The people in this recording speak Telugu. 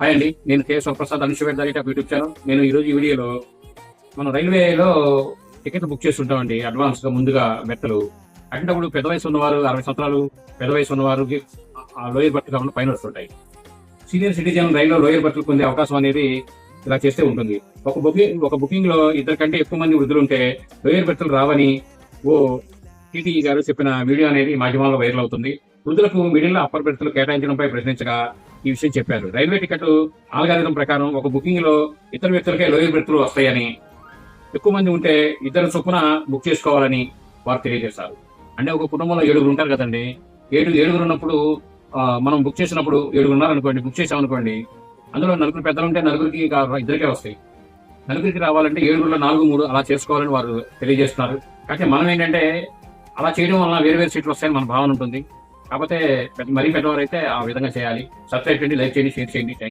హాయ్ అండి నేను కే ప్రసాద్ అనుషవేట్ దారి యూట్యూబ్ ఛానల్. నేను ఈరోజు ఈ వీడియోలో మనం రైల్వేలో టికెట్లు బుక్ చేస్తుంటామండి అడ్వాన్స్గా ముందుగా బెర్తలు అటువంటిప్పుడు పెద్ద వయసు ఉన్నవారు అరవై సంవత్సరాలు పెద్ద వయసు ఉన్నవారికి ఆ లోయర్ బర్త్ కాకుండా పైన వస్తుంటాయి. సీనియర్ సిటిజన్ రైల్లో లోయర్ బర్త్లు పొందే అవకాశం అనేది ఇలా చేస్తే ఉంటుంది. ఒక బుకింగ్ ఒక బుకింగ్లో ఇద్దరు కంటే ఎక్కువ మంది వృద్ధులు ఉంటే లోయర్ బర్త్లు రావని ఓ టీటీఈ గారు చెప్పిన వీడియో అనేది మాధ్యమాల్లో వైరల్ అవుతుంది. వృద్ధులకు మిడిల్ అప్పర్ బెర్త్లు కేటాయించడంపై ప్రశ్నించగా ఈ విషయం చెప్పారు. రైల్వే టికెట్ ఆల్గారిథం ప్రకారం ఒక బుకింగ్లో ఇతర వ్యక్తులకే లోయర్ బెర్త్లు వస్తాయని ఎక్కువ మంది ఉంటే ఇద్దరు చొప్పున బుక్ చేసుకోవాలని వారు తెలియజేశారు. అంటే ఒక కుటుంబంలో ఏడుగురు ఉంటారు కదండి. ఏడు ఏడుగురు ఉన్నప్పుడు మనం బుక్ చేసినప్పుడు ఏడుగురు ఉన్నారనుకోండి బుక్ చేసామనుకోండి అందులో నలుగురు పెద్దలు ఉంటే నలుగురికి ఇద్దరికే వస్తాయి. నలుగురికి రావాలంటే ఏడుగురులో నాలుగు మూడు అలా చేసుకోవాలని వారు తెలియజేస్తున్నారు. కాకపోతే మనం ఏంటంటే అలా చేయడం వల్ల వేరు వేరు సీట్లు వస్తాయని మన భావన ఉంటుంది. కాకపోతే మరీ పెద్దవారు అయితే ఆ విధంగా చేయాలి. సబ్స్క్రైబ్ చేయండి లైక్ చేయండి షేర్ చేయండి.